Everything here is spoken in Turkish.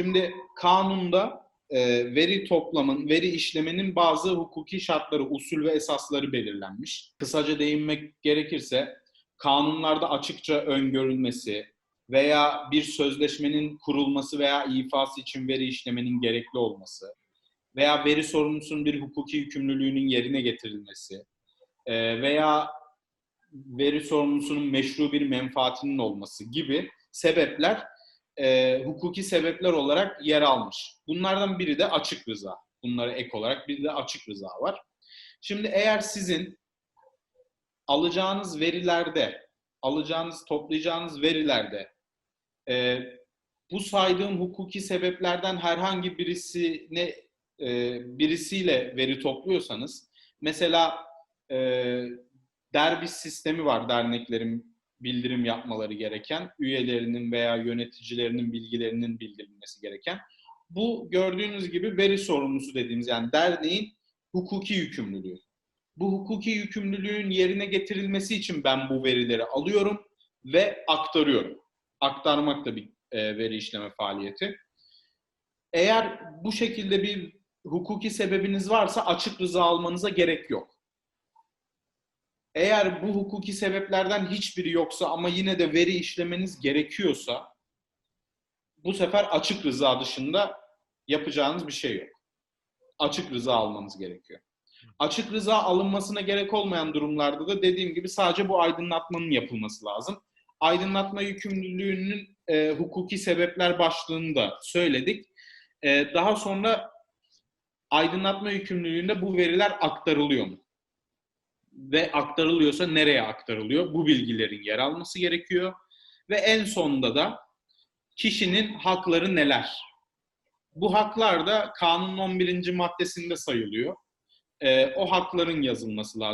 Şimdi kanunda e, veri toplamın, veri işlemenin bazı hukuki şartları, usul ve esasları belirlenmiş. Kısaca değinmek gerekirse kanunlarda açıkça öngörülmesi veya bir sözleşmenin kurulması veya ifası için veri işlemenin gerekli olması veya veri sorumlusunun bir hukuki yükümlülüğünün yerine getirilmesi e, veya veri sorumlusunun meşru bir menfaatinin olması gibi sebepler e, hukuki sebepler olarak yer almış. Bunlardan biri de açık rıza. Bunlara ek olarak bir de açık rıza var. Şimdi eğer sizin alacağınız verilerde, alacağınız, toplayacağınız verilerde e, bu saydığım hukuki sebeplerden herhangi birisine e, birisiyle veri topluyorsanız, mesela e, derbis sistemi var derneklerin bildirim yapmaları gereken, üyelerinin veya yöneticilerinin bilgilerinin bildirilmesi gereken. Bu gördüğünüz gibi veri sorumlusu dediğimiz yani derneğin hukuki yükümlülüğü. Bu hukuki yükümlülüğün yerine getirilmesi için ben bu verileri alıyorum ve aktarıyorum. Aktarmak da bir e, veri işleme faaliyeti. Eğer bu şekilde bir hukuki sebebiniz varsa açık rıza almanıza gerek yok. Eğer bu hukuki sebeplerden hiçbiri yoksa ama yine de veri işlemeniz gerekiyorsa bu sefer açık rıza dışında yapacağınız bir şey yok. Açık rıza almanız gerekiyor. Açık rıza alınmasına gerek olmayan durumlarda da dediğim gibi sadece bu aydınlatmanın yapılması lazım. Aydınlatma yükümlülüğünün e, hukuki sebepler başlığını da söyledik. E, daha sonra aydınlatma yükümlülüğünde bu veriler aktarılıyor mu? Ve aktarılıyorsa nereye aktarılıyor? Bu bilgilerin yer alması gerekiyor. Ve en sonunda da kişinin hakları neler? Bu haklar da kanunun 11. maddesinde sayılıyor. E, o hakların yazılması lazım.